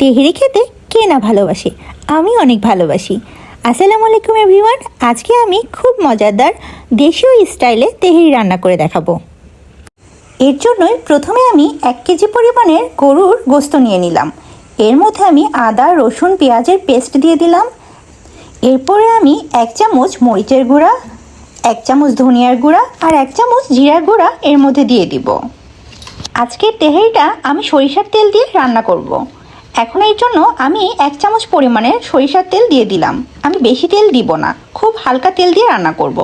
তেহেরি খেতে কে না ভালোবাসে? আমি অনেক ভালোবাসি। আসসালামু আলাইকুম এভরিওয়ান, আজকে আমি খুব মজাদার দেশীয় স্টাইলে তেহেরি রান্না করে দেখাবো। এর জন্যই প্রথমে আমি এক কেজি পরিমাণের গরুর গোস্ত নিয়ে নিলাম। এর মধ্যে আমি আদা, রসুন, পেঁয়াজের পেস্ট দিয়ে দিলাম। এরপরে আমি এক চামচ মরিচের গুঁড়া, এক চামচ ধনিয়ার গুঁড়া আর এক চামচ জিরার গুঁড়া এর মধ্যে দিয়ে দিব। আজকের তেহারিটা আমি সরিষার তেল দিয়ে রান্না করব। এখন এর জন্য আমি এক চামচ পরিমাণের সরিষার তেল দিয়ে দিলাম। আমি বেশি তেল দিব না, খুব হালকা তেল দিয়ে রান্না করব।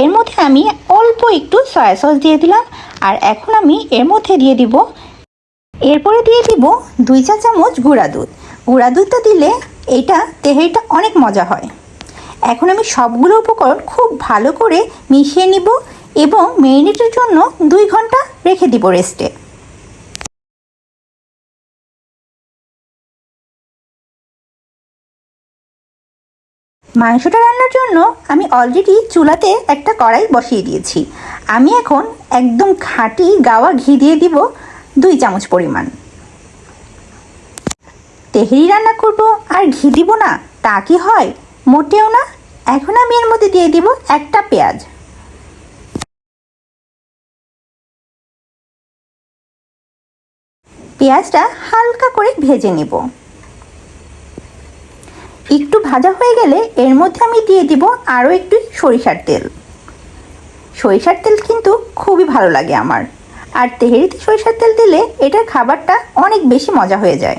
এর মধ্যে আমি অল্প একটু সয়া সস দিয়ে দিলাম আর এখন আমি এর মধ্যে দিয়ে দিব এরপরে দিয়ে দিব দুই চা চামচ গুঁড়া দুধ। গুঁড়া দুধটা দিলে এইটা তেহারিটা অনেক মজা হয়। এখন আমি সবগুলো উপকরণ খুব ভালো করে মিশিয়ে নিব এবং মেরিনেটের জন্য দুই ঘণ্টা রেখে দিব রেস্টে। মাংসটা রান্নার জন্য আমি অলরেডি চুলাতে একটা কড়াই বসিয়ে দিয়েছি। আমি এখন একদম খাঁটি গাওয়া ঘি দিয়ে দিব দুই চামচ পরিমাণ। তেহরি রান্না করব আর ঘি দিব না, তা কি হয়? মোটেও না। এখন আমি এর মধ্যে দিয়ে দিব একটা পেঁয়াজ। পেঁয়াজটা হালকা করে ভেজে নেব। একটু ভাজা হয়ে গেলে এর মধ্যে আমি দিয়ে দিব আরও একটু সরিষার তেল। সরিষার তেল কিন্তু খুবই ভালো লাগে আমার। আর তেহেরিতে সরিষার তেল দিলে এটার খাবারটা অনেক বেশি মজা হয়ে যায়।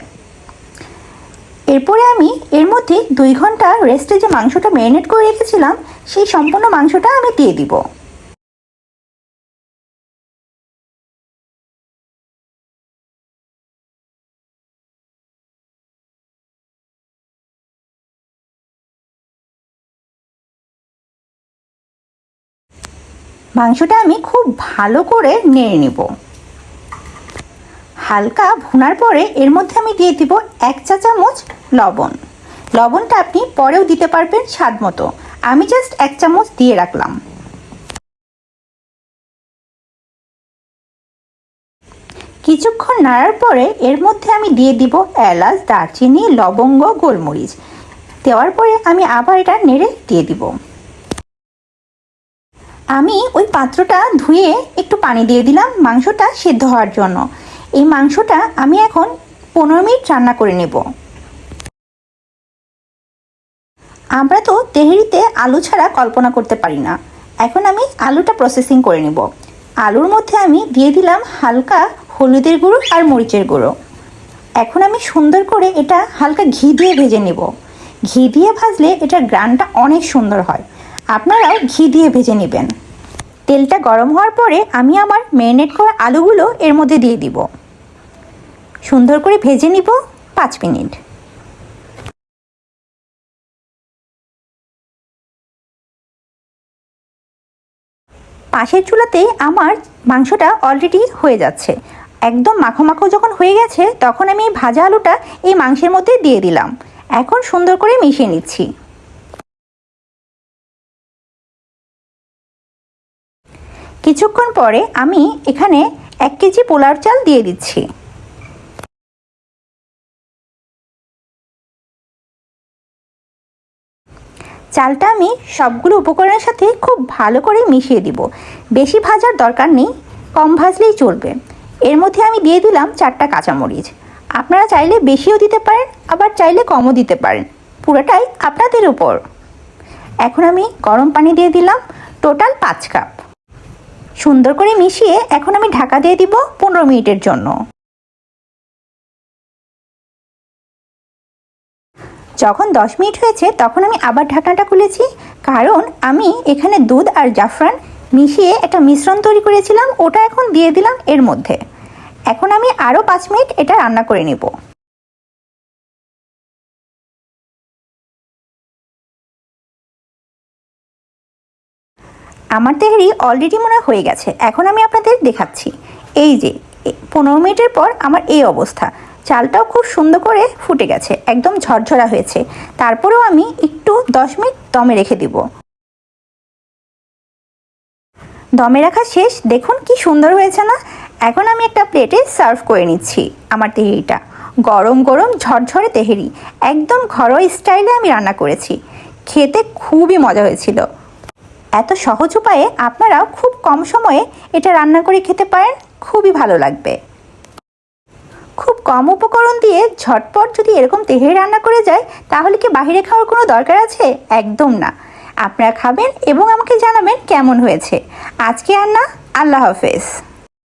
এরপরে আমি এর মধ্যে দুই ঘণ্টা রেস্টে যে মাংসটা ম্যারিনেট করে রেখেছিলাম, সেই সম্পূর্ণ মাংসটা আমি দিয়ে দিব। মাংসটা আমি খুব ভালো করে নেড়ে নেব। হালকা ভুনার পরে এর মধ্যে আমি দিয়ে দিব এক চা চামচ লবণ। লবণটা আপনি পরেও দিতে পারবেন স্বাদ মতো। আমি জাস্ট এক চামচ দিয়ে রাখলাম। কিছুক্ষণ নাড়ার পরে এর মধ্যে আমি দিয়ে দিব এলাচ, দারচিনি, লবঙ্গ, গোলমরিচ। দেওয়ার পরে আমি আবার এটা নেড়ে দিয়ে দিব। আমি ওই পাত্রটা ধুয়ে একটু পানি দিয়ে দিলাম মাংসটা সেদ্ধ হওয়ার জন্য। এই মাংসটা আমি এখন পনেরো মিনিট রান্না করে নেব। আমরা তো তেহেরিতে আলু ছাড়া কল্পনা করতে পারি না। এখন আমি আলুটা প্রসেসিং করে নেব। আলুর মধ্যে আমি দিয়ে দিলাম হালকা হলুদের গুঁড়ো আর মরিচের গুঁড়ো। এখন আমি সুন্দর করে এটা হালকা ঘি দিয়ে ভেজে নেব। ঘি দিয়ে ভাজলে এটার গ্রানটা অনেক সুন্দর হয়। আপনারাও ঘি দিয়ে ভেজে নেবেন। তেলটা গরম হওয়ার পরে আমি আমার ম্যারিনেট করা আলুগুলো এর মধ্যে দিয়ে দিব। সুন্দর করে ভেজে নিব পাঁচ মিনিট। পাশের চুলাতে আমার মাংসটা অলরেডি হয়ে যাচ্ছে। একদম মাখো মাখো যখন হয়ে গেছে, তখন আমি এই ভাজা আলুটা এই মাংসের মধ্যে দিয়ে দিলাম। এখন সুন্দর করে মিশিয়ে নিচ্ছি। কিছুক্ষণ পরে আমি এখানে এক কেজি পোলার চাল দিয়ে দিচ্ছি। চালটা আমি সবগুলো উপকরণের সাথে খুব ভালো করে মিশিয়ে দিব। বেশি ভাজার দরকার নেই, কম ভাজলেই চলবে। এর মধ্যে আমি দিয়ে দিলাম চারটা কাঁচামরিচ। আপনারা চাইলে বেশিও দিতে পারেন, আবার চাইলে কমও দিতে পারেন। পুরোটাই আপনাদের উপর। এখন আমি গরম পানি দিয়ে দিলাম, টোটাল পাঁচ কাপ। সুন্দর করে মিশিয়ে এখন আমি ঢাকা দিয়ে দিব পনেরো মিনিটের জন্য। যখন দশ মিনিট হয়েছে, তখন আমি আবার ঢাকনাটা খুলেছি, কারণ আমি এখানে দুধ আর জাফরান মিশিয়ে একটা মিশ্রণ তৈরি করেছিলাম, ওটা এখন দিয়ে দিলাম এর মধ্যে। এখন আমি আরও পাঁচ মিনিট এটা রান্না করে নেব। আমার তেহারি অলরেডি মনে হয়ে গেছে। এখন আমি আপনাদের দেখাচ্ছি। এই যে পনেরো মিনিটের পর আমার এই অবস্থা। চালটাও খুব সুন্দর করে ফুটে গেছে, একদম ঝরঝরা হয়েছে। তারপরেও আমি একটু দশ মিনিট দমে রেখে দিব। দমে রাখা শেষ। দেখুন কি সুন্দর হয়েছে না? এখন আমি একটা প্লেটে সার্ভ করে নিচ্ছি আমার তেহারিটা গরম গরম ঝরঝরে তেহেরি একদম ঘরোয়া স্টাইলে আমি রান্না করেছি। খেতে খুবই মজা হয়েছিল। এত সহজ উপায়ে আপনারাও খুব কম সময়ে এটা রান্না করে খেতে পারেন, খুবই ভালো লাগবে। খুব কম উপকরণ দিয়ে ঝটপট যদি এরকম তেহেরি রান্না করে যায়, তাহলে কি বাহিরে খাওয়ার কোনো দরকার আছে? একদম না। আপনারা খাবেন এবং আমাকে জানাবেন কেমন হয়েছে। আজকে রান্না, আল্লাহ হাফেজ।